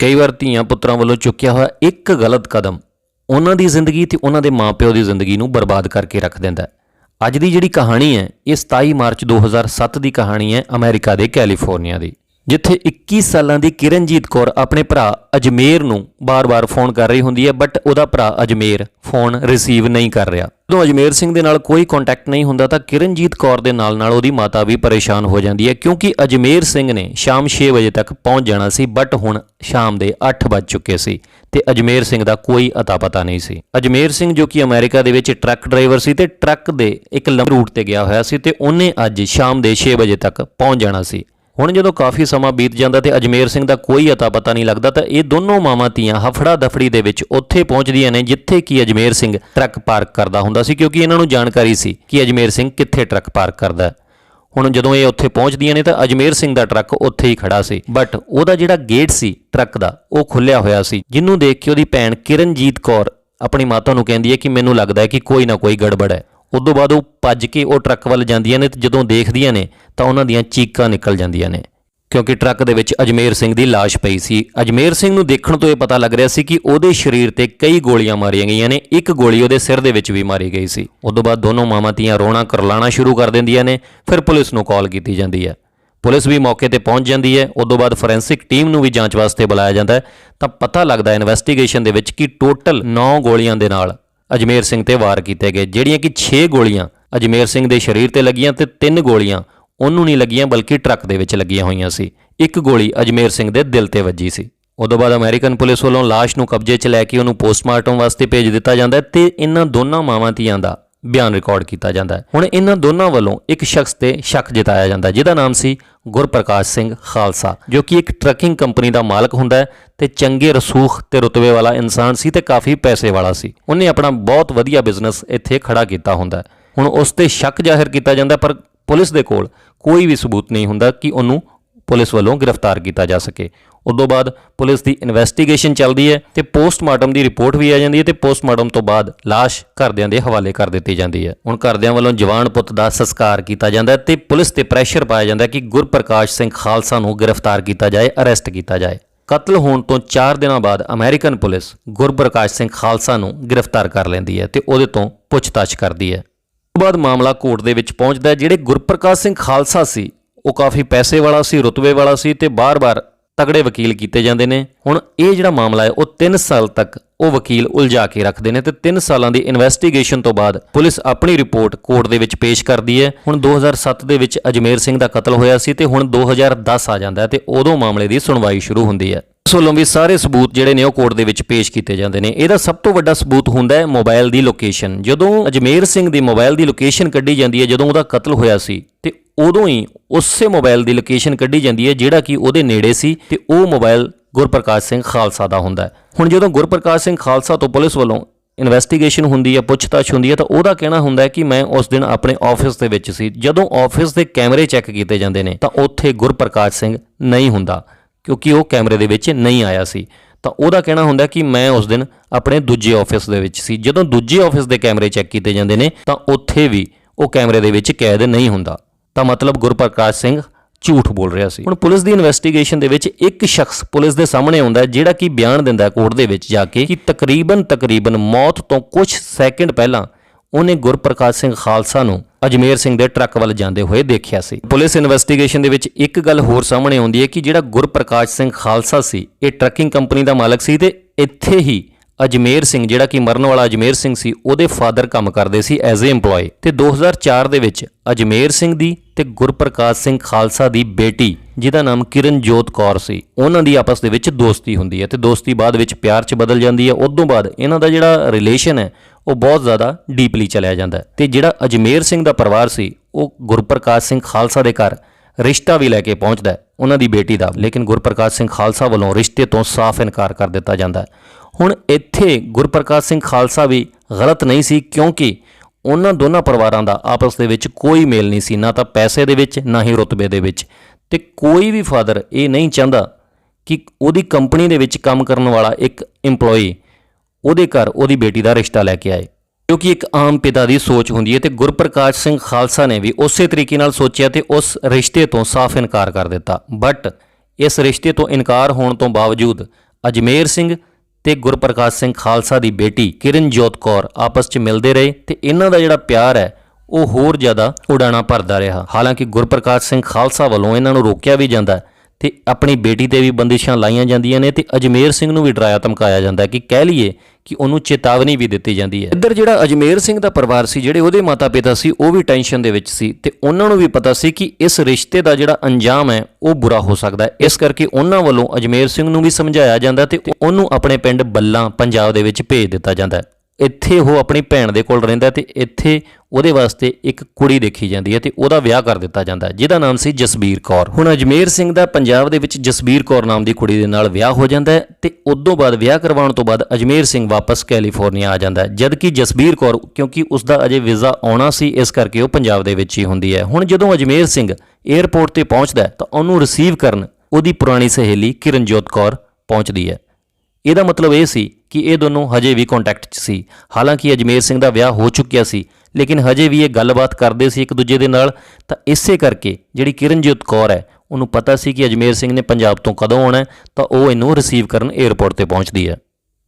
ਕਈ ਵਾਰ ਧੀਆਂ ਪੁੱਤਰਾਂ ਵੱਲੋਂ ਚੁੱਕਿਆ ਹੋਇਆ ਇੱਕ ਗਲਤ ਕਦਮ ਉਹਨਾਂ ਦੀ ਜ਼ਿੰਦਗੀ ਤੇ ਉਹਨਾਂ ਦੇ ਮਾਪਿਓ ਦੀ ਜ਼ਿੰਦਗੀ ਨੂੰ ਬਰਬਾਦ ਕਰਕੇ ਰੱਖ ਦਿੰਦਾ ਹੈ। ਅੱਜ ਦੀ ਜਿਹੜੀ ਕਹਾਣੀ ਹੈ, ਇਹ 27 ਮਾਰਚ 2007 ਦੀ ਕਹਾਣੀ ਹੈ ਅਮਰੀਕਾ ਦੇ ਕੈਲੀਫੋਰਨੀਆ ਦੀ। ਜਿੱਥੇ 21 ਸਾਲਾਂ ਦੀ ਕਿਰਨਜੀਤ ਕੌਰ ਆਪਣੇ ਭਰਾ ਅਜਮੇਰ ਨੂੰ ਬਾਰ-ਬਾਰ ਫੋਨ ਕਰ ਰਹੀ ਹੁੰਦੀ ਹੈ ਬਟ ਉਹਦਾ ਭਰਾ ਅਜਮੇਰ ਫੋਨ ਰਿਸੀਵ ਨਹੀਂ ਕਰ ਰਿਹਾ। ਜਦੋਂ ਅਜਮੇਰ ਸਿੰਘ ਦੇ ਨਾਲ ਕੋਈ ਕੰਟੈਕਟ ਨਹੀਂ ਹੁੰਦਾ, ਤਾਂ ਕਿਰਨਜੀਤ ਕੌਰ ਦੇ ਨਾਲ-ਨਾਲ ਉਹਦੀ ਮਾਤਾ ਵੀ ਪਰੇਸ਼ਾਨ ਹੋ ਜਾਂਦੀ ਹੈ, ਕਿਉਂਕਿ ਅਜਮੇਰ ਸਿੰਘ ਨੇ ਸ਼ਾਮ 6 ਵਜੇ ਤੱਕ ਪਹੁੰਚ ਜਾਣਾ ਸੀ ਬਟ ਹੁਣ ਸ਼ਾਮ ਦੇ 8 ਵੱਜ ਚੁੱਕੇ ਸੀ ਤੇ ਅਜਮੇਰ ਸਿੰਘ ਦਾ ਕੋਈ ਅਤਾ ਪਤਾ ਨਹੀਂ ਸੀ। ਅਜਮੇਰ ਸਿੰਘ ਜੋ ਕਿ ਅਮਰੀਕਾ ਦੇ ਵਿੱਚ ਟਰੱਕ ਡਰਾਈਵਰ ਸੀ ਤੇ ਟਰੱਕ ਦੇ ਇੱਕ ਲੰਬੇ ਰੂਟ ਤੇ ਗਿਆ ਹੋਇਆ ਸੀ ਤੇ ਉਹਨੇ ਅੱਜ ਸ਼ਾਮ ਦੇ 6 ਵਜੇ ਤੱਕ ਪਹੁੰਚ ਜਾਣਾ ਸੀ। ਹੁਣ ਜਦੋਂ ਕਾਫੀ ਸਮਾਂ ਬੀਤ ਜਾਂਦਾ ਤੇ ਅਜਮੇਰ ਸਿੰਘ ਦਾ ਕੋਈ ਅਤਾ ਪਤਾ ਨਹੀਂ ਲੱਗਦਾ, ਤਾਂ ਇਹ ਦੋਨੋਂ ਮਾਵਾਂ ਧੀਆਂ ਹਫੜਾ ਦਫੜੀ ਦੇ ਵਿੱਚ ਉੱਥੇ ਪਹੁੰਚਦੀਆਂ ਨੇ ਜਿੱਥੇ ਕਿ ਅਜਮੇਰ ਸਿੰਘ ਟਰੱਕ ਪਾਰਕ ਕਰਦਾ ਹੁੰਦਾ ਸੀ, ਕਿਉਂਕਿ ਇਹਨਾਂ ਨੂੰ ਜਾਣਕਾਰੀ ਸੀ ਕਿ ਅਜਮੇਰ ਸਿੰਘ ਕਿੱਥੇ ਟਰੱਕ ਪਾਰਕ ਕਰਦਾ ਹੈ। ਹੁਣ ਜਦੋਂ ਇਹ ਉੱਥੇ ਪਹੁੰਚਦੀਆਂ ਨੇ ਤਾਂ ਅਜਮੇਰ ਸਿੰਘ ਦਾ ਟਰੱਕ ਉੱਥੇ ਹੀ ਖੜਾ ਸੀ ਬਟ ਉਹਦਾ ਜਿਹੜਾ ਗੇਟ ਸੀ ਟਰੱਕ ਦਾ, ਉਹ ਖੁੱਲਿਆ ਹੋਇਆ ਸੀ, ਜਿਹਨੂੰ ਦੇਖ ਕੇ ਉਹਦੀ ਭੈਣ ਕਿਰਨਜੀਤ ਕੌਰ ਆਪਣੀ ਮਾਤਾ ਨੂੰ ਕਹਿੰਦੀ ਹੈ ਕਿ ਮੈਨੂੰ ਲੱਗਦਾ ਹੈ ਕਿ ਕੋਈ ਨਾ ਕੋਈ ਗੜਬੜ ਹੈ। ਉਦੋਂ ਬਾਅਦ ਉਹ ਭੱਜ ਕੇ ਉਹ ਟਰੱਕ ਵੱਲ ਜਾਂਦੀਆਂ ਨੇ ਤੇ ਜਦੋਂ ਦੇਖਦੀਆਂ ਨੇ ਤਾਂ ਉਹਨਾਂ ਦੀਆਂ ਚੀਕਾਂ ਨਿਕਲ ਜਾਂਦੀਆਂ ਨੇ। ਕਿਉਂਕਿ ਟਰੱਕ ਦੇ ਵਿੱਚ ਅਜਮੇਰ ਸਿੰਘ ਦੀ ਲਾਸ਼ ਪਈ ਸੀ। ਅਜਮੇਰ ਸਿੰਘ ਨੂੰ ਦੇਖਣ ਤੋਂ ਇਹ ਪਤਾ ਲੱਗ ਰਿਹਾ ਸੀ ਕਿ ਉਹਦੇ ਸਰੀਰ ਤੇ ਕਈ ਗੋਲੀਆਂ ਮਾਰੀਆਂ ਗਈਆਂ ਨੇ। ਇੱਕ ਗੋਲੀ ਉਹਦੇ ਸਿਰ ਦੇ ਵਿੱਚ ਵੀ ਮਾਰੀ ਗਈ ਸੀ। ਉਦੋਂ ਬਾਅਦ ਦੋਨੋਂ ਮਾਵਾਂ ਧੀਆਂ ਰੋਣਾ ਕਰਲਾਣਾ ਸ਼ੁਰੂ ਕਰ ਦਿੰਦੀਆਂ ਨੇ। ਫਿਰ ਪੁਲਿਸ ਨੂੰ ਕਾਲ ਕੀਤੀ ਜਾਂਦੀ ਹੈ। ਪੁਲਿਸ ਵੀ ਮੌਕੇ ਤੇ ਪਹੁੰਚ ਜਾਂਦੀ ਹੈ। ਉਦੋਂ ਬਾਅਦ ਫੋਰੈਂਸਿਕ ਟੀਮ ਨੂੰ ਵੀ ਜਾਂਚ ਵਾਸਤੇ ਬੁਲਾਇਆ ਜਾਂਦਾ ਹੈ। ਤਾਂ ਪਤਾ ਲੱਗਦਾ ਇਨਵੈਸਟੀਗੇਸ਼ਨ ਦੇ ਵਿੱਚ ਕਿ ਟੋਟਲ 9 ਗੋਲੀਆਂ ਦੇ ਨਾਲ ਅਜਮੇਰ ਸਿੰਘ ਤੇ ਵਾਰ ਕੀਤੇ ਗਏ, ਜਿਹੜੀਆਂ ਕਿ 6 ਗੋਲੀਆਂ ਅਜਮੇਰ ਸਿੰਘ ਦੇ ਸਰੀਰ ਤੇ ਲੱਗੀਆਂ ਤੇ 3 ਗੋਲੀਆਂ ਉਹਨੂੰ ਨਹੀਂ ਲੱਗੀਆਂ, ਬਲਕਿ ਟਰੱਕ ਦੇ ਵਿੱਚ ਲੱਗੀਆਂ ਹੋਈਆਂ ਸੀ। ਇੱਕ ਗੋਲੀ ਅਜਮੇਰ ਸਿੰਘ ਦੇ ਦਿਲ ਤੇ ਵੱਜੀ ਸੀ। ਉਦੋਂ ਬਾਅਦ ਅਮਰੀਕਨ ਪੁਲਿਸ ਵੱਲੋਂ ਲਾਸ਼ ਨੂੰ ਕਬਜ਼ੇ 'ਚ ਲੈ ਕੇ ਉਹਨੂੰ ਪੋਸਟਮਾਰਟਮ ਵਾਸਤੇ ਭੇਜ ਦਿੱਤਾ ਜਾਂਦਾ ਹੈ ਤੇ ਇਹਨਾਂ ਦੋਨਾਂ ਮਾਵਾਂ ਧੀਆਂ ਦਾ ਬਿਆਨ ਰਿਕਾਰਡ ਕੀਤਾ ਜਾਂਦਾ ਹੈ। ਹੁਣ ਇਹਨਾਂ ਦੋਨਾਂ ਵੱਲੋਂ ਇੱਕ ਸ਼ਖਸ ਤੇ ਸ਼ੱਕ ਜਤਾਇਆ ਜਾਂਦਾ ਜਿਹਦਾ ਨਾਮ ਸੀ ਗੁਰਪ੍ਰਕਾਸ਼ ਸਿੰਘ ਖਾਲਸਾ, ਜੋ ਕਿ ਇੱਕ ਟਰੱਕਿੰਗ ਕੰਪਨੀ ਦਾ ਮਾਲਕ ਹੁੰਦਾ ਹੈ ਤੇ ਚੰਗੇ ਰਸੂਖ ਤੇ ਰੁਤਬੇ ਵਾਲਾ ਇਨਸਾਨ ਸੀ ਤੇ ਕਾਫੀ ਪੈਸੇ ਵਾਲਾ ਸੀ। ਉਹਨੇ ਆਪਣਾ ਬਹੁਤ ਵਧੀਆ ਬਿਜ਼ਨਸ ਇੱਥੇ ਖੜਾ ਕੀਤਾ ਹੁੰਦਾ ਹੁਣ ਉਸ ਤੇ ਸ਼ੱਕ ਜ਼ਾਹਿਰ ਕੀਤਾ ਜਾਂਦਾ ਪਰ ਪੁਲਿਸ ਦੇ ਕੋਲ ਕੋਈ ਵੀ ਸਬੂਤ ਨਹੀਂ ਹੁੰਦਾ ਕਿ ਉਹਨੂੰ ਪੁਲਿਸ ਵੱਲੋਂ ਗ੍ਰਿਫਤਾਰ ਕੀਤਾ ਜਾ ਸਕੇ। ਉਦੋਂ ਬਾਅਦ ਪੁਲਿਸ ਦੀ ਇਨਵੈਸਟੀਗੇਸ਼ਨ ਚੱਲਦੀ ਹੈ ਤੇ ਪੋਸਟਮਾਰਟਮ ਦੀ ਰਿਪੋਰਟ ਵੀ ਆ ਜਾਂਦੀ ਹੈ ਤੇ ਪੋਸਟਮਾਰਟਮ ਤੋਂ ਬਾਅਦ ਲਾਸ਼ ਘਰਦਿਆਂ ਦੇ ਹਵਾਲੇ ਕਰ ਦਿੱਤੀ ਜਾਂਦੀ ਹੈ। ਹੁਣ ਘਰਦਿਆਂ ਵੱਲੋਂ ਜਵਾਨ ਪੁੱਤ ਦਾ ਸੰਸਕਾਰ ਕੀਤਾ ਜਾਂਦਾ ਹੈ ਤੇ ਪੁਲਿਸ ਤੇ ਪ੍ਰੈਸ਼ਰ ਪਾਇਆ ਜਾਂਦਾ ਕਿ ਗੁਰਪ੍ਰਕਾਸ਼ ਸਿੰਘ ਖਾਲਸਾ ਨੂੰ ਗ੍ਰਿਫਤਾਰ ਕੀਤਾ ਜਾਏ ਅਰੈਸਟ ਕੀਤਾ ਜਾਏ। ਕਤਲ ਹੋਣ ਤੋਂ 4 ਦਿਨਾਂ ਬਾਅਦ ਅਮਰੀਕਨ ਪੁਲਿਸ ਗੁਰਪ੍ਰਕਾਸ਼ ਸਿੰਘ ਖਾਲਸਾ ਨੂੰ ਗ੍ਰਿਫਤਾਰ ਕਰ ਲੈਂਦੀ ਹੈ ਤੇ ਉਹਦੇ ਤੋਂ ਪੁੱਛਤਾਛ ਕਰਦੀ ਹੈ। ਤੋਂ ਬਾਅਦ ਮਾਮਲਾ ਕੋਰਟ ਦੇ ਵਿੱਚ ਪਹੁੰਚਦਾ ਜਿਹੜੇ ਗੁਰਪ੍ਰਕਾਸ਼ ਸਿੰਘ ਖਾਲਸਾ ਸੀ, ਉਹ ਕਾਫੀ ਪੈਸੇ ਵਾਲਾ ਸੀ, ਰੁਤਬੇ ਵਾਲਾ ਸੀ ਤੇ ਬਾਰ-ਬਾਰ ਤਗੜੇ ਵਕੀਲ ਕੀਤੇ ਜਾਂਦੇ ਨੇ। ਹੁਣ ਇਹ ਜਿਹੜਾ ਮਾਮਲਾ ਹੈ, ਉਹ 3 ਸਾਲ ਤੱਕ ਉਹ ਵਕੀਲ ਉਲਝਾ ਕੇ ਰੱਖਦੇ ਨੇ ਤੇ 3 ਸਾਲਾਂ ਦੀ ਇਨਵੈਸਟੀਗੇਸ਼ਨ ਤੋਂ ਬਾਅਦ ਪੁਲਿਸ ਆਪਣੀ ਰਿਪੋਰਟ ਕੋਰਟ ਦੇ ਵਿੱਚ ਪੇਸ਼ ਕਰਦੀ ਹੈ। ਹੁਣ 2007 ਦੇ ਵਿੱਚ ਅਜਮੇਰ ਸਿੰਘ ਦਾ ਕਤਲ ਹੋਇਆ ਸੀ ਤੇ ਹੁਣ 2010 ਆ ਜਾਂਦਾ ਹੈ ਤੇ ਉਦੋਂ ਮਾਮਲੇ ਦੀ ਸੁਣਵਾਈ ਸ਼ੁਰੂ ਹੁੰਦੀ ਹੈ। ਉਸ ਵੱਲੋਂ ਵੀ ਸਾਰੇ ਸਬੂਤ ਜਿਹੜੇ ਨੇ ਉਹ ਕੋਰਟ ਦੇ ਵਿੱਚ ਪੇਸ਼ ਕੀਤੇ ਜਾਂਦੇ ਨੇ। ਇਹਦਾ ਸਭ ਤੋਂ ਵੱਡਾ ਸਬੂਤ ਹੁੰਦਾ ਹੈ ਮੋਬਾਈਲ ਦੀ ਲੋਕੇਸ਼ਨ। ਜਦੋਂ ਅਜਮੇਰ ਸਿੰਘ ਦੀ ਮੋਬਾਈਲ ਦੀ ਲੋਕੇਸ਼ਨ ਕੱਢੀ ਜਾਂਦੀ ਹੈ, ਜਦੋਂ ਉਹਦਾ ਕਤਲ ਹੋਇਆ ਸੀ, ਤੇ ਉਦੋਂ ਹੀ ਉਸੇ ਮੋਬਾਈਲ ਦੀ ਲੋਕੇਸ਼ਨ ਕੱਢੀ ਜਾਂਦੀ ਹੈ, ਜਿਹੜਾ ਕਿ ਉਹਦੇ ਨੇੜੇ ਸੀ, ਤੇ ਉਹ ਮੋਬਾਈਲ ਗੁਰਪ੍ਰਕਾਸ਼ ਸਿੰਘ ਖਾਲਸਾ ਦਾ ਹੁੰਦਾ ਹੈ। ਹੁਣ ਜਦੋਂ ਗੁਰਪ੍ਰਕਾਸ਼ ਸਿੰਘ ਖਾਲਸਾ ਤੋਂ ਪੁਲਿਸ ਵੱਲੋਂ ਇਨਵੈਸਟੀਗੇਸ਼ਨ ਹੁੰਦੀ ਹੈ, ਪੁੱਛਤਾਛ ਹੁੰਦੀ ਹੈ, ਤਾਂ ਉਹਦਾ ਕਹਿਣਾ ਹੁੰਦਾ ਹੈ ਕਿ ਮੈਂ ਉਸ ਦਿਨ ਆਪਣੇ ਆਫਿਸ ਦੇ ਵਿੱਚ ਸੀ। ਜਦੋਂ ਆਫਿਸ ਦੇ ਕੈਮਰੇ ਚੈੱਕ ਕੀਤੇ ਜਾਂਦੇ ਨੇ, ਤਾਂ ਉੱਥੇ ਗੁਰਪ੍ਰਕਾਸ਼ ਸਿੰਘ ਨਹੀਂ ਹੁੰਦਾ। ਕਿਉਂਕਿ ਉਹ ਕੈਮਰੇ ਦੇ ਵਿੱਚ ਨਹੀਂ ਆਇਆ ਸੀ। ਤਾਂ ਉਹਦਾ ਕਹਿਣਾ ਹੁੰਦਾ ਕਿ ਮੈਂ ਉਸ ਦਿਨ ਆਪਣੇ ਦੂਜੇ ਆਫਿਸ ਦੇ ਵਿੱਚ ਸੀ। ਜਦੋਂ ਦੂਜੇ ਆਫਿਸ ਦੇ ਕੈਮਰੇ ਚੈੱਕ ਕੀਤੇ ਜਾਂਦੇ ਨੇ, ਤਾਂ ਉੱਥੇ ਵੀ ਉਹ ਕੈਮਰੇ ਦੇ ਵਿੱਚ ਕੈਦ ਨਹੀਂ ਹੁੰਦਾ। ਤਾਂ ਮਤਲਬ ਗੁਰਪ੍ਰਕਾਸ਼ ਸਿੰਘ ਝੂਠ ਬੋਲ ਰਿਹਾ ਸੀ। ਹੁਣ ਪੁਲਿਸ ਦੀ ਇਨਵੈਸਟੀਗੇਸ਼ਨ ਦੇ ਵਿੱਚ ਇੱਕ ਸ਼ਖਸ ਪੁਲਿਸ ਦੇ ਸਾਹਮਣੇ ਆਉਂਦਾ ਜਿਹੜਾ ਕਿ ਬਿਆਨ ਦਿੰਦਾ ਕੋਰਟ ਦੇ ਵਿੱਚ ਜਾ ਕੇ ਕਿ ਤਕਰੀਬਨ ਤਕਰੀਬਨ ਮੌਤ ਤੋਂ ਕੁਝ ਸੈਕਿੰਡ ਪਹਿਲਾਂ ਉਹਨੇ ਗੁਰਪ੍ਰਕਾਸ਼ ਸਿੰਘ ਖਾਲਸਾ ਨੂੰ ਅਜਮੇਰ ਸਿੰਘ ਦੇ ਟਰੱਕ ਵੱਲ ਜਾਂਦੇ ਹੋਏ ਦੇਖਿਆ ਸੀ। ਪੁਲਿਸ ਇਨਵੈਸਟੀਗੇਸ਼ਨ ਦੇ ਵਿੱਚ ਇੱਕ ਗੱਲ ਹੋਰ ਸਾਹਮਣੇ ਆਉਂਦੀ ਹੈ ਕਿ ਜਿਹੜਾ ਗੁਰਪ੍ਰਕਾਸ਼ ਸਿੰਘ ਖਾਲਸਾ ਸੀ, ਇਹ ਟਰੱਕਿੰਗ ਕੰਪਨੀ ਦਾ ਮਾਲਕ ਸੀ ਤੇ ਇੱਥੇ ਹੀ ਅਜਮੇਰ ਸਿੰਘ, ਜਿਹੜਾ ਕਿ ਮਰਨ ਵਾਲਾ ਅਜਮੇਰ ਸਿੰਘ ਸੀ, ਉਹਦੇ ਫਾਦਰ ਕੰਮ ਕਰਦੇ ਸੀ ਐਜ਼ ਅ EMPLOYE ਤੇ 2004 ਦੇ ਵਿੱਚ ਅਜਮੇਰ ਸਿੰਘ ਦੀ ਤੇ ਗੁਰਪ੍ਰਕਾਸ਼ ਸਿੰਘ ਖਾਲਸਾ ਦੀ ਬੇਟੀ, ਜਿਹਦਾ ਨਾਮ ਕਿਰਨਜੋਤ ਕੌਰ ਸੀ, ਉਹਨਾਂ ਦੀ ਆਪਸ ਦੇ ਵਿੱਚ ਦੋਸਤੀ ਹੁੰਦੀ ਹੈ। ਤੇ ਦੋਸਤੀ ਬਾਅਦ ਵਿੱਚ ਪਿਆਰ 'ਚ ਬਦਲ ਜਾਂਦੀ ਹੈ। ਉਦੋਂ ਬਾਅਦ ਇਹਨਾਂ ਦਾ ਜਿਹੜਾ ਰਿਲੇਸ਼ਨ ਹੈ, ਉਹ ਬਹੁਤ ਜ਼ਿਆਦਾ ਡੀਪਲੀ ਚਲਿਆ ਜਾਂਦਾ ਹੈ। ਤੇ ਜਿਹੜਾ ਅਜਮੇਰ ਸਿੰਘ ਦਾ ਪਰਿਵਾਰ ਸੀ, ਉਹ ਗੁਰਪ੍ਰਕਾਸ਼ ਸਿੰਘ ਖਾਲਸਾ ਦੇ ਘਰ ਰਿਸ਼ਤਾ ਵੀ ਲੈ ਕੇ ਪਹੁੰਚਦਾ ਉਹਨਾਂ ਦੀ ਬੇਟੀ ਦਾ। ਲੇਕਿਨ ਗੁਰਪ੍ਰਕਾਸ਼ ਸਿੰਘ ਖਾਲਸਾ ਵੱਲੋਂ ਰਿਸ਼ਤੇ ਤੋਂ ਸਾਫ਼ ਇਨਕਾਰ ਕਰ ਦਿੱਤਾ ਜਾਂਦਾ ਹੈ। ਹੁਣ ਇੱਥੇ ਗੁਰਪ੍ਰਕਾਸ਼ ਸਿੰਘ ਖਾਲਸਾ ਵੀ ਗਲਤ ਨਹੀਂ ਸੀ ਕਿਉਂਕਿ ਉਹਨਾਂ ਦੋਨਾਂ ਪਰਿਵਾਰਾਂ ਦਾ ਆਪਸ ਦੇ ਵਿੱਚ ਕੋਈ ਮੇਲ ਨਹੀਂ ਸੀ, ਨਾ ਤਾਂ ਪੈਸੇ ਦੇ ਵਿੱਚ, ਨਾ ਹੀ ਰੁਤਬੇ ਦੇ ਵਿੱਚ। ਤੇ ਕੋਈ ਵੀ ਫਾਦਰ ਇਹ ਨਹੀਂ ਚਾਹੁੰਦਾ ਕਿ ਉਹਦੀ ਕੰਪਨੀ ਦੇ ਵਿੱਚ ਕੰਮ ਕਰਨ ਵਾਲਾ ਇੱਕ EMPLOYE ਉਹਦੇ ਘਰ ਉਹਦੀ ਬੇਟੀ ਦਾ ਰਿਸ਼ਤਾ ਲੈ ਕੇ ਆਏ। ਕਿਉਂਕਿ ਇੱਕ ਆਮ ਪਿਤਾ ਦੀ ਸੋਚ ਹੁੰਦੀ ਹੈ ਤੇ ਗੁਰਪ੍ਰਕਾਸ਼ ਸਿੰਘ ਖਾਲਸਾ ਨੇ ਵੀ ਉਸੇ ਤਰੀਕੇ ਨਾਲ ਸੋਚਿਆ ਤੇ ਉਸ ਰਿਸ਼ਤੇ ਤੋਂ ਸਾਫ਼ ਇਨਕਾਰ ਕਰ ਦਿੱਤਾ। ਬਟ ਇਸ ਰਿਸ਼ਤੇ ਤੋਂ ਇਨਕਾਰ ਹੋਣ ਤੋਂ ਬਾਵਜੂਦ ਅਜਮੇਰ ਸਿੰਘ ਤੇ ਗੁਰਪ੍ਰਕਾਸ਼ ਸਿੰਘ ਖਾਲਸਾ ਦੀ ਬੇਟੀ ਕਿਰਨਜੋਤ ਕੌਰ ਆਪਸ 'ਚ ਮਿਲਦੇ ਰਹੇ ਤੇ ਇਹਨਾਂ ਦਾ ਜਿਹੜਾ ਪਿਆਰ ਹੈ, ਉਹ ਹੋਰ ਜ਼ਿਆਦਾ ਉਡਾਣਾ ਭਰਦਾ ਰਿਹਾ। ਹਾਲਾਂਕਿ ਗੁਰਪ੍ਰਕਾਸ਼ ਸਿੰਘ ਖਾਲਸਾ ਵੱਲੋਂ ਇਹਨਾਂ ਨੂੰ ਰੋਕਿਆ ਵੀ ਜਾਂਦਾ ਤੇ ਆਪਣੀ ਬੇਟੀ ਤੇ ਵੀ ਬੰਦਿਸ਼ਾਂ ਲਾਈਆਂ ਜਾਂਦੀਆਂ ਨੇ ਤੇ ਅਜਮੇਰ ਸਿੰਘ ਨੂੰ ਵੀ ਡਰਾਇਆ ਧਮਕਾਇਆ ਜਾਂਦਾ ਕਿ ਕਹਿ ਲਈਏ ਕਿ ਉਹਨੂੰ ਚੇਤਾਵਨੀ ਵੀ ਦਿੱਤੀ ਜਾਂਦੀ ਹੈ। ਇੱਧਰ ਜਿਹੜਾ ਅਜਮੇਰ ਸਿੰਘ ਦਾ ਪਰਿਵਾਰ ਸੀ, ਜਿਹੜੇ ਉਹਦੇ ਮਾਤਾ-ਪਿਤਾ ਸੀ, ਉਹ ਵੀ ਟੈਨਸ਼ਨ ਦੇ ਵਿੱਚ ਸੀ ਤੇ ਉਹਨਾਂ ਨੂੰ ਵੀ ਪਤਾ ਸੀ ਕਿ ਇਸ ਰਿਸ਼ਤੇ ਦਾ ਜਿਹੜਾ ਅੰਜਾਮ ਹੈ, ਉਹ ਬੁਰਾ ਹੋ ਸਕਦਾ ਹੈ। ਇਸ ਕਰਕੇ ਉਹਨਾਂ ਵੱਲੋਂ ਅਜਮੇਰ ਸਿੰਘ ਨੂੰ ਵੀ ਸਮਝਾਇਆ ਜਾਂਦਾ ਤੇ ਉਹਨੂੰ ਆਪਣੇ ਪਿੰਡ ਬੱਲਾਂ, ਪੰਜਾਬ ਦੇ ਵਿੱਚ ਭੇਜ ਦਿੱਤਾ ਜਾਂਦਾ ਇੱਥੇ ਉਹ ਆਪਣੀ ਭੈਣ ਦੇ ਕੋਲ ਰਹਿੰਦਾ ਤੇ ਇੱਥੇ ਉਹਦੇ ਵਾਸਤੇ ਇੱਕ ਕੁੜੀ ਦੇਖੀ ਜਾਂਦੀ ਹੈ ਤੇ ਉਹਦਾ ਵਿਆਹ ਕਰ ਦਿੱਤਾ ਜਾਂਦਾ ਜਿਹਦਾ ਨਾਮ ਸੀ ਜਸਬੀਰ ਕੌਰ। ਹੁਣ ਅਜਮੇਰ ਸਿੰਘ ਦਾ ਪੰਜਾਬ ਦੇ ਵਿੱਚ ਜਸਬੀਰ ਕੌਰ ਨਾਮ ਦੀ ਕੁੜੀ ਦੇ ਨਾਲ ਵਿਆਹ ਹੋ ਜਾਂਦਾ ਹੈ ਤੇ ਉਦੋਂ ਬਾਅਦ ਵਿਆਹ ਕਰਵਾਉਣ ਤੋਂ ਬਾਅਦ ਅਜਮੇਰ ਸਿੰਘ ਵਾਪਸ ਕੈਲੀਫੋਰਨੀਆ ਆ ਜਾਂਦਾ ਹੈ, ਜਦਕਿ ਜਸਬੀਰ ਕੌਰ ਕਿਉਂਕਿ ਉਸ ਦਾ ਅਜੇ ਵੀਜ਼ਾ ਆਉਣਾ ਸੀ, ਇਸ ਕਰਕੇ ਉਹ ਪੰਜਾਬ ਦੇ ਵਿੱਚ ਹੀ ਹੁੰਦੀ ਹੈ। ਹੁਣ ਜਦੋਂ ਅਜਮੇਰ ਸਿੰਘ 에ਅਰਪੋਰਟ ਤੇ ਪਹੁੰਚਦਾ ਤਾਂ ਉਹਨੂੰ ਰਿਸੀਵ ਕਰਨ ਉਹਦੀ ਪੁਰਾਣੀ ਸਹੇਲੀ ਕਿਰਨਜੋਤ ਕੌਰ ਪਹੁੰਚਦੀ ਹੈ। ਇਹਦਾ ਮਤਲਬ ਇਹ ਸੀ ਕਿ ਇਹ ਦੋਨੋਂ ਹਜੇ ਵੀ ਕੰਟੈਕਟ 'ਚ ਸੀ। ਹਾਲਾਂਕਿ ਅਜਮੇਰ ਸਿੰਘ ਦਾ ਵਿਆਹ ਹੋ ਚੁੱਕਿਆ ਸੀ, ਲੇਕਿਨ ਹਜੇ ਵੀ ਇਹ ਗੱਲਬਾਤ ਕਰਦੇ ਸੀ ਇੱਕ ਦੂਜੇ ਦੇ ਨਾਲ। ਤਾਂ ਇਸੇ ਕਰਕੇ ਜਿਹੜੀ ਕਿਰਨਜੋਤ ਕੌਰ ਹੈ, ਉਹਨੂੰ ਪਤਾ ਸੀ ਕਿ ਅਜਮੇਰ ਸਿੰਘ ਨੇ ਪੰਜਾਬ ਤੋਂ ਕਦੋਂ ਆਉਣਾ ਤਾਂ ਉਹ ਇਹਨੂੰ ਰਿਸੀਵ ਕਰਨ 에ਅਰਪੋਰਟ ਤੇ ਪਹੁੰਚਦੀ ਹੈ।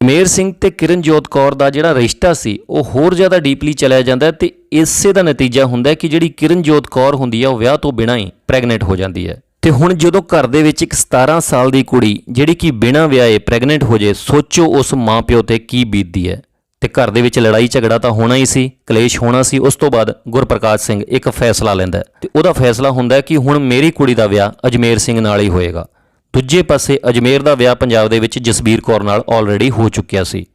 ਮੇਰ ਸਿੰਘ ਤੇ ਕਿਰਨਜੋਤ ਕੌਰ ਦਾ ਜਿਹੜਾ ਰਿਸ਼ਤਾ ਸੀ, ਉਹ ਹੋਰ ਜ਼ਿਆਦਾ ਡੀਪਲੀ ਚਲਿਆ ਜਾਂਦਾ ਹੈ ਤੇ ਇਸੇ ਦਾ ਨਤੀਜਾ ਹੁੰਦਾ ਕਿ ਜਿਹੜੀ ਕਿਰਨਜੋਤ ਕੌਰ ਹੁੰਦੀ ਹੈ, ਉਹ ਵਿਆਹ ਤੋਂ ਬਿਨਾਂ ਹੀ ਪ੍ਰੈਗਨੈਂਟ ਹੋ ਜਾਂਦੀ ਹੈ। ਤੇ ਹੁਣ ਜਦੋਂ ਘਰ ਦੇ ਵਿੱਚ ਇੱਕ 17 ਸਾਲ ਦੀ ਕੁੜੀ, ਜਿਹੜੀ ਕਿ ਬਿਨਾਂ ਵਿਆਹੇ ਪ੍ਰੈਗਨੈਂਟ ਹੋ ਜੇ, ਸੋਚੋ ਉਸ ਮਾਪਿਓ ਤੇ ਕੀ ਬੀਤਦੀ ਹੈ। ਤੇ ਘਰ ਦੇ ਵਿੱਚ ਲੜਾਈ ਝਗੜਾ ਤਾਂ ਹੋਣਾ ਹੀ ਸੀ, ਕਲੇਸ਼ ਹੋਣਾ ਸੀ, ਉਸ ਤੋਂ ਬਾਅਦ ਗੁਰਪ੍ਰਕਾਸ਼ ਸਿੰਘ ਇੱਕ ਫੈਸਲਾ ਲੈਂਦਾ ਹੈ। ਤੇ ਉਹਦਾ ਫੈਸਲਾ ਹੁੰਦਾ ਕਿ ਹੁਣ ਮੇਰੀ ਕੁੜੀ ਦਾ ਵਿਆਹ ਅਜਮੇਰ ਸਿੰਘ ਨਾਲ ਹੀ ਹੋਏਗਾ। ਦੂਜੇ ਪਾਸੇ ਅਜਮੇਰ ਦਾ ਵਿਆਹ ਪੰਜਾਬ ਦੇ ਵਿੱਚ ਜਸਬੀਰ ਕੌਰ ਨਾਲ ਆਲਰੇਡੀ ਹੋ ਚੁੱਕਿਆ ਸੀ।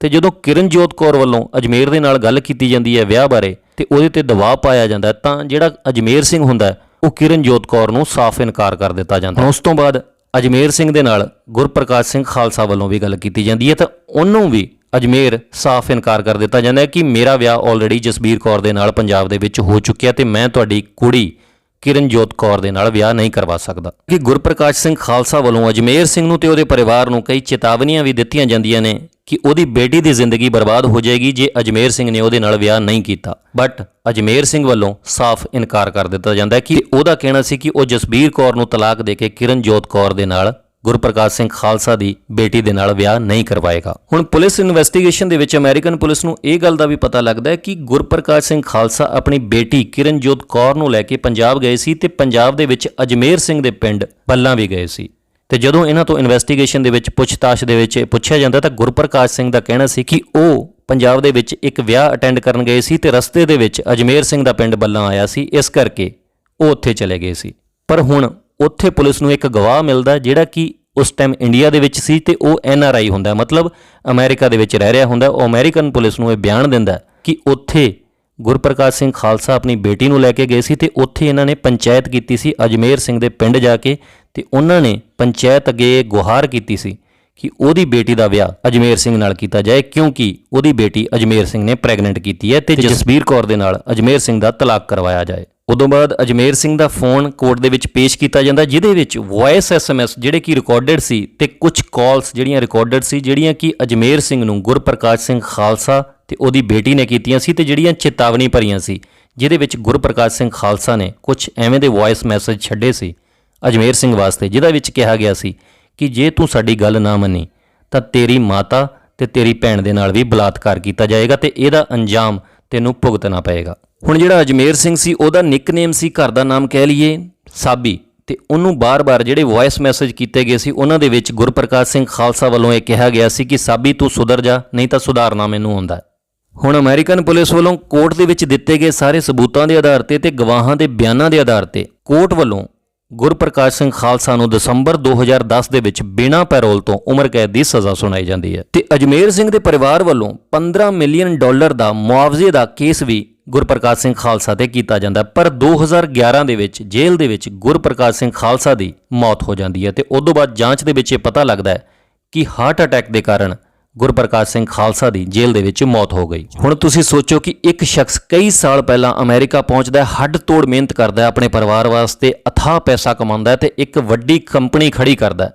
ਤੇ ਜਦੋਂ ਕਿਰਨਜੋਤ ਕੌਰ ਵੱਲੋਂ ਅਜਮੇਰ ਦੇ ਨਾਲ ਗੱਲ ਕੀਤੀ ਜਾਂਦੀ ਹੈ ਵਿਆਹ ਬਾਰੇ, ਤੇ ਉਹਦੇ ਤੇ ਦਬਾਅ ਪਾਇਆ ਜਾਂਦਾ ਤਾਂ ਜਿਹੜਾ ਅਜਮੇਰ ਸਿੰਘ ਹੁੰਦਾ ਉਹ ਕਿਰਨਜੋਤ ਕੌਰ ਨੂੰ ਸਾਫ਼ ਇਨਕਾਰ ਕਰ ਦਿੱਤਾ ਜਾਂਦਾ ਹੈ। ਉਸ ਤੋਂ ਬਾਅਦ ਅਜਮੇਰ ਸਿੰਘ ਦੇ ਨਾਲ ਗੁਰਪ੍ਰਕਾਸ਼ ਸਿੰਘ ਖਾਲਸਾ ਵੱਲੋਂ ਵੀ ਗੱਲ ਕੀਤੀ ਜਾਂਦੀ ਹੈ, ਤਾਂ ਉਹਨੂੰ ਵੀ ਅਜਮੇਰ ਸਾਫ਼ ਇਨਕਾਰ ਕਰ ਦਿੱਤਾ ਜਾਂਦਾ ਹੈ ਕਿ ਮੇਰਾ ਵਿਆਹ ਆਲਰੇਡੀ ਜਸਬੀਰ ਕੌਰ ਦੇ ਨਾਲ ਪੰਜਾਬ ਦੇ ਵਿੱਚ ਹੋ ਚੁੱਕਿਆ ਤੇ ਮੈਂ ਤੁਹਾਡੀ ਕੁੜੀ ਕਿਰਨਜੋਤ ਕੌਰ ਦੇ ਨਾਲ ਵਿਆਹ ਨਹੀਂ ਕਰਵਾ ਸਕਦਾ। ਕਿ ਗੁਰਪ੍ਰਕਾਸ਼ ਸਿੰਘ ਖਾਲਸਾ ਵੱਲੋਂ ਅਜਮੇਰ ਸਿੰਘ ਨੂੰ ਤੇ ਉਹਦੇ ਪਰਿਵਾਰ ਨੂੰ ਕਈ ਚੇਤਾਵਨੀਆਂ ਵੀ ਦਿੱਤੀਆਂ ਜਾਂਦੀਆਂ ਨੇ ਕਿ ਉਹਦੀ ਬੇਟੀ ਦੀ ਜ਼ਿੰਦਗੀ ਬਰਬਾਦ ਹੋ ਜਾਏਗੀ ਜੇ ਅਜਮੇਰ ਸਿੰਘ ਨੇ ਉਹਦੇ ਨਾਲ ਵਿਆਹ ਨਹੀਂ ਕੀਤਾ। ਬਟ ਅਜਮੇਰ ਸਿੰਘ ਵੱਲੋਂ ਸਾਫ਼ ਇਨਕਾਰ ਕਰ ਦਿੱਤਾ ਜਾਂਦਾ ਕਿ ਉਹਦਾ ਕਹਿਣਾ ਸੀ ਕਿ ਉਹ ਜਸਬੀਰ ਕੌਰ ਨੂੰ ਤਲਾਕ ਦੇ ਕੇ ਕਿਰਨਜੋਤ ਕੌਰ ਦੇ ਨਾਲ ਗੁਰਪ੍ਰਕਾਸ਼ ਸਿੰਘ ਖਾਲਸਾ ਦੀ ਬੇਟੀ ਦੇ ਨਾਲ ਵਿਆਹ ਨਹੀਂ ਕਰਵਾਏਗਾ। ਹੁਣ ਪੁਲਿਸ ਇਨਵੈਸਟੀਗੇਸ਼ਨ ਦੇ ਵਿੱਚ ਅਮਰੀਕਨ ਪੁਲਿਸ ਨੂੰ ਇਹ ਗੱਲ ਦਾ ਵੀ ਪਤਾ ਲੱਗਦਾ ਹੈ ਕਿ ਗੁਰਪ੍ਰਕਾਸ਼ ਸਿੰਘ ਖਾਲਸਾ ਆਪਣੀ ਬੇਟੀ ਕਿਰਨਜੋਤ ਕੌਰ ਨੂੰ ਲੈ ਕੇ ਪੰਜਾਬ ਗਏ ਸੀ ਤੇ ਪੰਜਾਬ ਦੇ ਵਿੱਚ ਅਜਮੇਰ ਸਿੰਘ ਦੇ ਪਿੰਡ ਬੱਲਾਂ ਵੀ ਗਏ ਸੀ। ਤੇ ਜਦੋਂ ਇਹਨਾਂ ਤੋਂ ਇਨਵੈਸਟੀਗੇਸ਼ਨ ਦੇ ਵਿੱਚ ਪੁੱਛਤਾਛ ਦੇ ਵਿੱਚ ਪੁੱਛਿਆ ਜਾਂਦਾ ਤਾਂ ਗੁਰਪ੍ਰਕਾਸ਼ ਸਿੰਘ ਦਾ ਕਹਿਣਾ ਸੀ ਕਿ ਉਹ ਪੰਜਾਬ ਦੇ ਵਿੱਚ ਇੱਕ ਵਿਆਹ ਅਟੈਂਡ ਕਰਨ ਗਏ ਸੀ ਤੇ ਰਸਤੇ ਦੇ ਵਿੱਚ ਅਜਮੇਰ ਸਿੰਘ ਦਾ ਪਿੰਡ ਬੱਲਾਂ ਆਇਆ ਸੀ, ਇਸ ਕਰਕੇ ਉਹ ਉੱਥੇ ਚਲੇ ਗਏ ਸੀ। ਪਰ ਹੁਣ ਉੱਥੇ ਪੁਲਿਸ ਨੂੰ ਇੱਕ ਗਵਾਹ ਮਿਲਦਾ ਜਿਹੜਾ ਕਿ ਉਸ ਟਾਈਮ ਇੰਡੀਆ ਦੇ ਵਿੱਚ ਸੀ ਤੇ ਉਹ ਐਨ ਆਰ ਆਈ ਹੁੰਦਾ ਮਤਲਬ ਅਮਰੀਕਾ ਦੇ ਵਿੱਚ ਰਹਿ ਰਿਹਾ ਹੁੰਦਾ। ਉਹ ਅਮਰੀਕਨ ਪੁਲਿਸ ਨੂੰ ਇਹ ਬਿਆਨ ਦਿੰਦਾ ਕਿ ਉੱਥੇ ਗੁਰਪ੍ਰਕਾਸ਼ ਸਿੰਘ ਖਾਲਸਾ ਆਪਣੀ ਬੇਟੀ ਨੂੰ ਲੈ ਕੇ ਗਏ ਸੀ ਤੇ ਉੱਥੇ ਇਹਨਾਂ ਨੇ ਪੰਚਾਇਤ ਕੀਤੀ ਸੀ ਅਜਮੇਰ ਸਿੰਘ ਦੇ ਪਿੰਡ ਜਾ ਕੇ ਤੇ ਉਹਨਾਂ ਨੇ ਪੰਚਾਇਤ ਅੱਗੇ ਗੁਹਾਰ ਕੀਤੀ ਸੀ ਕਿ ਉਹਦੀ ਬੇਟੀ ਦਾ ਵਿਆਹ ਅਜਮੇਰ ਸਿੰਘ ਨਾਲ ਕੀਤਾ ਜਾਏ ਕਿਉਂਕਿ ਉਹਦੀ ਬੇਟੀ ਅਜਮੇਰ ਸਿੰਘ ਨੇ ਪ੍ਰੈਗਨੈਂਟ ਕੀਤੀ ਹੈ ਤੇ ਜਸਬੀਰ ਕੌਰ ਦੇ ਨਾਲ ਅਜਮੇਰ ਸਿੰਘ ਦਾ ਤਲਾਕ ਕਰਵਾਇਆ ਜਾਏ ਉਦੋਂ ਬਾਅਦ ਅਜਮੇਰ ਸਿੰਘ ਦਾ ਫੋਨ ਕੋਰਟ ਦੇ ਵਿੱਚ ਪੇਸ਼ ਕੀਤਾ ਜਾਂਦਾ, ਜਿਹਦੇ ਵਿੱਚ ਵੌਇਸ ਐਸਐਮਐਸ ਜਿਹੜੇ ਕਿ ਰਿਕਾਰਡਡ ਸੀ ਤੇ ਕੁਝ ਕਾਲਸ ਜਿਹੜੀਆਂ ਰਿਕਾਰਡਡ ਸੀ, ਜਿਹੜੀਆਂ ਕਿ ਅਜਮੇਰ ਸਿੰਘ ਨੂੰ ਗੁਰਪ੍ਰਕਾਸ਼ ਸਿੰਘ ਖਾਲਸਾ ਤੇ ਉਹਦੀ ਬੇਟੀ ਨੇ ਕੀਤੀਆਂ ਸੀ ਤੇ ਜਿਹੜੀਆਂ ਚੇਤਾਵਨੀ ਭਰੀਆਂ ਸੀ, ਜਿਹਦੇ ਵਿੱਚ ਗੁਰਪ੍ਰਕਾਸ਼ ਸਿੰਘ ਖਾਲਸਾ ਨੇ ਕੁਝ ਐਵੇਂ ਦੇ ਵੌਇਸ ਮੈਸੇਜ ਛੱਡੇ ਸੀ ਅਜਮੇਰ ਸਿੰਘ ਵਾਸਤੇ, ਜਿਹਦਾ ਵਿੱਚ ਕਿਹਾ ਗਿਆ ਸੀ ਕਿ ਜੇ ਤੂੰ ਸਾਡੀ ਗੱਲ ਨਾ ਮੰਨੀ, ਤਾਂ ਤੇਰੀ ਮਾਤਾ ਤੇ ਤੇਰੀ ਭੈਣ ਦੇ ਨਾਲ ਵੀ ਬਲਾਤਕਾਰ ਕੀਤਾ ਜਾਏਗਾ ਤੇ ਇਹਦਾ ਅੰਜਾਮ ਤੈਨੂੰ ਭੁਗਤਣਾ ਪਏਗਾ। ਹੁਣ ਜਿਹੜਾ ਅਜਮੇਰ ਸਿੰਘ ਸੀ, ਉਹਦਾ ਨਿਕਨੇਮ ਸੀ, ਘਰ ਦਾ ਨਾਮ ਕਹਿ ਲਈਏ, ਸਾਬੀ। ਤੇ ਉਹਨੂੰ ਬਾਰ-ਬਾਰ ਜਿਹੜੇ ਵੌਇਸ ਮੈਸੇਜ ਕੀਤੇ ਗਏ ਸੀ, ਉਹਨਾਂ ਦੇ ਵਿੱਚ ਗੁਰਪ੍ਰਕਾਸ਼ ਸਿੰਘ ਖਾਲਸਾ ਵੱਲੋਂ ਇਹ ਕਿਹਾ ਗਿਆ ਸੀ ਕਿ ਸਾਬੀ ਤੂੰ ਸੁਧਰ ਜਾ, ਨਹੀਂ ਤਾਂ ਸੁਧਾਰਨਾ ਮੈਨੂੰ ਆਉਂਦਾ ਹੁਣ ਅਮਰੀਕਨ ਪੁਲਿਸ ਵੱਲੋਂ ਕੋਰਟ ਦੇ ਵਿੱਚ ਦਿੱਤੇ ਗਏ ਸਾਰੇ ਸਬੂਤਾਂ ਦੇ ਆਧਾਰ ਤੇ ਤੇ ਗਵਾਹਾਂ ਦੇ ਬਿਆਨਾਂ ਦੇ ਆਧਾਰ ਤੇ ਕੋਰਟ ਵੱਲੋਂ ਗੁਰਪ੍ਰਕਾਸ਼ ਸਿੰਘ ਖਾਲਸਾ ਨੂੰ ਦਸੰਬਰ 2010 ਦੇ ਵਿੱਚ ਬਿਨਾਂ ਪੈਰੋਲ ਤੋਂ ਉਮਰ ਕੈਦ ਦੀ ਸਜ਼ਾ ਸੁਣਾਈ ਜਾਂਦੀ ਹੈ। ਤੇ ਅਜਮੇਰ ਸਿੰਘ ਦੇ ਪਰਿਵਾਰ ਵੱਲੋਂ 15 ਮਿਲੀਅਨ ਡਾਲਰ ਦਾ ਮੁਆਵਜ਼ੇ ਦਾ ਕੇਸ ਵੀ ਗੁਰਪ੍ਰਕਾਸ਼ ਸਿੰਘ ਖਾਲਸਾ ਤੇ ਕੀਤਾ ਜਾਂਦਾ ਹੈ। ਪਰ 2011 ਦੇ ਵਿੱਚ ਜੇਲ੍ਹ ਦੇ ਵਿੱਚ ਗੁਰਪ੍ਰਕਾਸ਼ ਸਿੰਘ ਖਾਲਸਾ ਦੀ ਮੌਤ ਹੋ ਜਾਂਦੀ ਹੈ ਤੇ ਉਸ ਤੋਂ ਬਾਅਦ ਜਾਂਚ ਦੇ ਵਿੱਚ ਇਹ ਪਤਾ ਲੱਗਦਾ ਹੈ ਕਿ ਹਾਰਟ ਅਟੈਕ ਦੇ ਕਾਰਨ ਗੁਰਪ੍ਰਕਾਸ਼ ਸਿੰਘ ਖਾਲਸਾ ਦੀ ਜੇਲ੍ਹ ਦੇ ਵਿੱਚ ਮੌਤ ਹੋ ਗਈ ਹੁਣ ਤੁਸੀਂ ਸੋਚੋ ਕਿ ਇੱਕ ਸ਼ਖਸ ਕਈ ਸਾਲ ਪਹਿਲਾਂ ਅਮਰੀਕਾ ਪਹੁੰਚਦਾ ਹੈ, ਹੱਡ ਤੋੜ ਮਿਹਨਤ ਕਰਦਾ ਹੈ, ਆਪਣੇ ਪਰਿਵਾਰ ਵਾਸਤੇ ਅਥਾਹ ਪੈਸਾ ਕਮਾਉਂਦਾ ਹੈ ਤੇ ਇੱਕ ਵੱਡੀ ਕੰਪਨੀ ਖੜੀ ਕਰਦਾ ਹੈ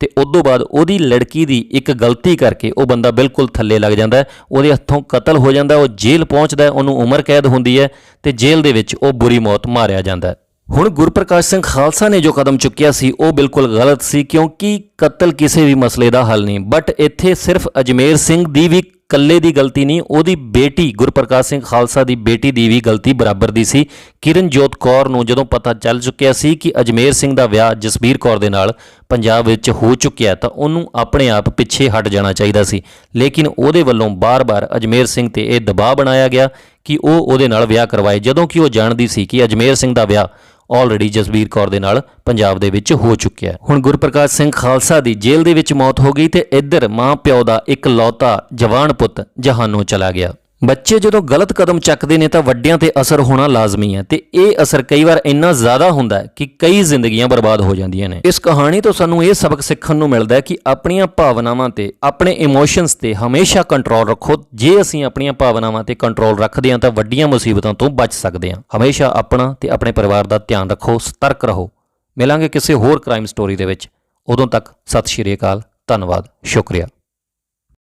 ਤੇ ਤੋਂ ਬਾਅਦ ਉਹਦੀ ਲੜਕੀ ਦੀ ਇੱਕ ਗਲਤੀ ਕਰਕੇ ਉਹ ਬੰਦਾ ਬਿਲਕੁਲ ਥੱਲੇ ਲੱਗ ਜਾਂਦਾ ਉਹਦੇ ਹੱਥੋਂ ਕਤਲ ਹੋ ਜਾਂਦਾ ਉਹ ਜੇਲ੍ਹ ਪਹੁੰਚਦਾ ਉਹਨੂੰ ਉਮਰ ਕੈਦ ਹੁੰਦੀ ਹੈ ਤੇ ਜੇਲ੍ਹ ਦੇ ਵਿੱਚ ਉਹ ਬੁਰੀ ਮੌਤ ਮਾਰਿਆ ਜਾਂਦਾ ਹੁਣ ਗੁਰਪ੍ਰਕਾਸ਼ ਸਿੰਘ ਖਾਲਸਾ ਨੇ ਜੋ ਕਦਮ ਚੁੱਕਿਆ ਸੀ, ਉਹ ਬਿਲਕੁਲ ਗਲਤ ਸੀ ਕਿਉਂਕਿ ਕਤਲ ਕਿਸੇ ਵੀ ਮਸਲੇ ਦਾ ਹੱਲ ਨਹੀਂ, ਬਟ ਇੱਥੇ ਸਿਰਫ ਅਜਮੇਰ ਸਿੰਘ ਦੀ ਵੀ ਕੱਲੇ ਦੀ ਗਲਤੀ ਨਹੀਂ, ਉਹਦੀ ਬੇਟੀ ਗੁਰਪ੍ਰਕਾਸ਼ ਸਿੰਘ ਖਾਲਸਾ ਦੀ ਬੇਟੀ ਦੀ ਵੀ ਗਲਤੀ ਬਰਾਬਰ ਦੀ ਸੀ। ਕਿਰਨਜੋਤ ਕੌਰ ਨੂੰ ਜਦੋਂ ਪਤਾ ਚੱਲ ਚੁੱਕਿਆ ਸੀ ਕਿ ਅਜਮੇਰ ਸਿੰਘ ਦਾ ਵਿਆਹ ਜਸਬੀਰ ਕੌਰ ਦੇ ਨਾਲ ਪੰਜਾਬ ਵਿੱਚ ਹੋ ਚੁੱਕਿਆ ਤਾਂ ਉਹਨੂੰ ਆਪਣੇ ਆਪ ਪਿੱਛੇ ਹਟ ਜਾਣਾ ਚਾਹੀਦਾ ਸੀ। ਲੇਕਿਨ ਉਹਦੇ ਵੱਲੋਂ ਬਾਰ-ਬਾਰ ਅਜਮੇਰ ਸਿੰਘ ਤੇ ਇਹ ਦਬਾਅ ਬਣਾਇਆ ਗਿਆ ਕਿ ਉਹ ਉਹਦੇ ਨਾਲ ਵਿਆਹ ਕਰਵਾਏ। ਜਦੋਂ ਕਿ ਉਹ ਜਾਣਦੀ ਸੀ ਕਿ ਅਜਮੇਰ ਸਿੰਘ ਦਾ ਵਿਆਹ ਆਲਰੇਡੀ ਜਸਬੀਰ ਕੌਰ ਦੇ ਨਾਲ ਪੰਜਾਬ ਦੇ ਵਿੱਚ ਹੋ ਚੁੱਕਿਆ ਹੈ। ਹੁਣ ਗੁਰਪ੍ਰਕਾਸ਼ ਸਿੰਘ ਖਾਲਸਾ ਦੀ ਜੇਲ੍ਹ ਦੇ ਵਿੱਚ ਮੌਤ ਹੋ ਗਈ ਤੇ ਇੱਧਰ ਮਾਂ ਪਿਓ ਦਾ ਇੱਕ ਲੌਤਾ ਜਵਾਨ ਪੁੱਤ ਜਹਾਨੋਂ ਚਲਾ ਗਿਆ। ਬੱਚੇ ਜਦੋਂ ਗਲਤ ਕਦਮ ਚੱਕਦੇ ਨੇ ਤਾਂ ਵੱਡਿਆਂ ਤੇ ਅਸਰ ਹੋਣਾ ਲਾਜ਼ਮੀ ਹੈ ਤੇ ਇਹ ਅਸਰ ਕਈ ਵਾਰ ਇੰਨਾ ਜ਼ਿਆਦਾ ਹੁੰਦਾ ਹੈ ਕਿ ਕਈ ਜ਼ਿੰਦਗੀਆਂ ਬਰਬਾਦ ਹੋ ਜਾਂਦੀਆਂ ਨੇ। ਇਸ ਕਹਾਣੀ ਤੋਂ ਸਾਨੂੰ ਇਹ ਸਬਕ ਸਿੱਖਣ ਨੂੰ ਮਿਲਦਾ ਹੈ ਕਿ ਆਪਣੀਆਂ ਭਾਵਨਾਵਾਂ ਤੇ, ਆਪਣੇ ਇਮੋਸ਼ਨਸ ਤੇ ਹਮੇਸ਼ਾ ਕੰਟਰੋਲ ਰੱਖੋ। ਜੇ ਅਸੀਂ ਆਪਣੀਆਂ ਭਾਵਨਾਵਾਂ ਤੇ ਕੰਟਰੋਲ ਰੱਖਦੇ ਹਾਂ ਤਾਂ ਵੱਡੀਆਂ ਮੁਸੀਬਤਾਂ ਤੋਂ ਬਚ ਸਕਦੇ ਹਾਂ। ਹਮੇਸ਼ਾ ਆਪਣਾ ਤੇ ਆਪਣੇ ਪਰਿਵਾਰ ਦਾ ਧਿਆਨ ਰੱਖੋ, ਸਤਰਕ ਰਹੋ। ਮਿਲਾਂਗੇ ਕਿਸੇ ਹੋਰ ਕ੍ਰਾਈਮ ਸਟੋਰੀ ਦੇ ਵਿੱਚ। ਉਦੋਂ ਤੱਕ ਸਤਿ ਸ਼੍ਰੀ ਅਕਾਲ, ਧੰਨਵਾਦ, ਸ਼ੁਕਰੀਆ।